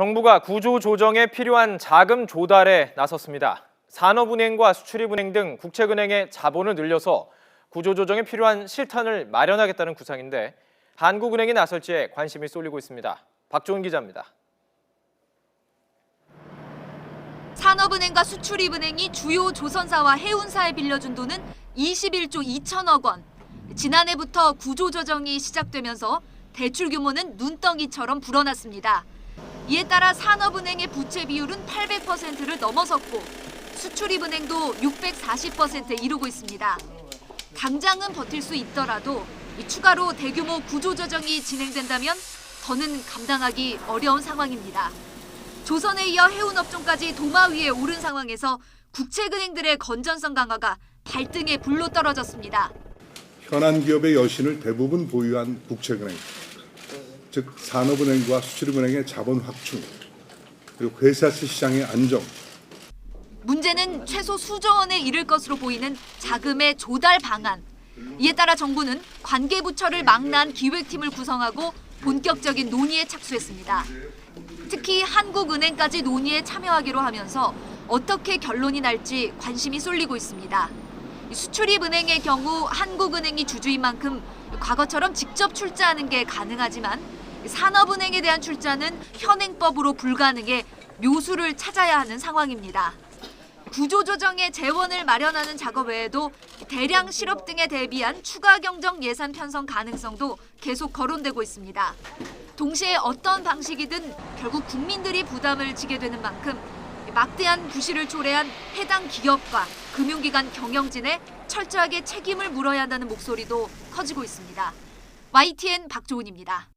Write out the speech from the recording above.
정부가 구조 조정에 필요한 자금 조달에 나섰습니다. 산업은행과 수출입은행 등 국책은행의 자본을 늘려서 구조 조정에 필요한 실탄을 마련하겠다는 구상인데 한국은행이 나설지에 관심이 쏠리고 있습니다. 박종훈 기자입니다. 산업은행과 수출입은행이 주요 조선사와 해운사에 빌려준 돈은 21조 2천억 원. 지난해부터 구조조정이 시작되면서 대출 규모는 눈덩이처럼 불어났습니다. 이에 따라 산업은행의 부채 비율은 800%를 넘어섰고 수출입은행도 640%에 이르고 있습니다. 당장은 버틸 수 있더라도 이 추가로 대규모 구조조정이 진행된다면 더는 감당하기 어려운 상황입니다. 조선에 이어 해운업종까지 도마 위에 오른 상황에서 국책은행들의 건전성 강화가 발등에 불로 떨어졌습니다. 현안 기업의 여신을 대부분 보유한 국책은행, 즉 산업은행과 수출입은행의 자본 확충, 그리고 회사채 시장의 안정, 문제는 최소 수조 원에 이를 것으로 보이는 자금의 조달 방안. 이에 따라 정부는 관계 부처를 망라한 기획팀을 구성하고 본격적인 논의에 착수했습니다. 특히 한국은행까지 논의에 참여하기로 하면서 어떻게 결론이 날지 관심이 쏠리고 있습니다. 수출입은행의 경우 한국은행이 주주인 만큼 과거처럼 직접 출자하는 게 가능하지만 산업은행에 대한 출자는 현행법으로 불가능해 묘수를 찾아야 하는 상황입니다. 구조조정의 재원을 마련하는 작업 외에도 대량 실업 등에 대비한 추가 경정 예산 편성 가능성도 계속 거론되고 있습니다. 동시에 어떤 방식이든 결국 국민들이 부담을 지게 되는 만큼 막대한 부실을 초래한 해당 기업과 금융기관 경영진에 철저하게 책임을 물어야 한다는 목소리도 커지고 있습니다. YTN 박조은입니다.